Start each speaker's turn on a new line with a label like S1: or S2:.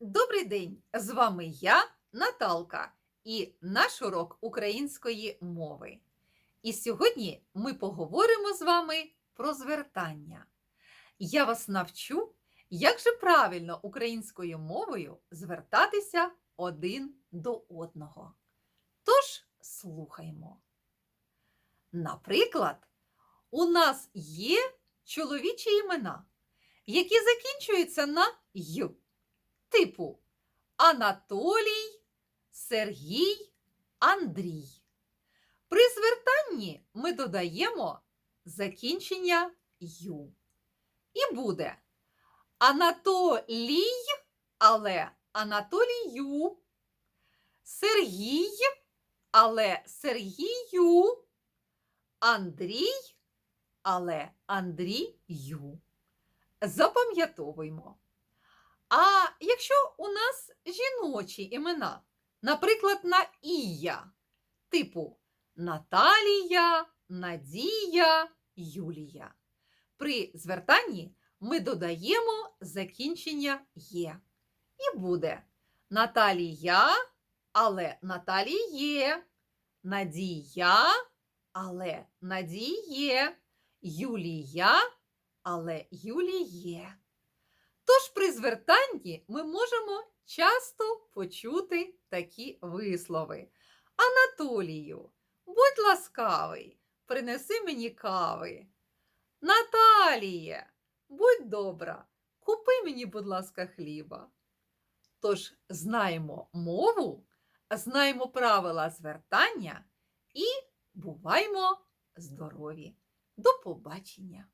S1: Добрий день! З вами я, Наталка, і наш урок української мови. І сьогодні ми поговоримо з вами про звертання. Я вас навчу, як же правильно українською мовою звертатися один до одного. Тож слухаймо. Наприклад, у нас є чоловічі імена, які закінчуються на й типу Анатолій, Сергій, Андрій. При звертанні ми додаємо закінчення ю. І буде Анатолій, але Анатолію, Сергій, але Сергію, Андрій, але Андрію. Запам'ятовуємо. А якщо у нас жіночі імена, наприклад, на Ія, типу Наталія, Надія, Юлія. При звертанні ми додаємо закінчення є. І буде Наталія, але Наталіє, Надія, але Надіє, Юлія, але Юліє. Тож при звертанні ми можемо часто почути такі вислови. Анатолію, будь ласкавий, принеси мені кави. Наталіє, будь добра, купи мені, будь ласка, хліба. Тож знаємо мову, знаємо правила звертання і буваймо здорові. До побачення!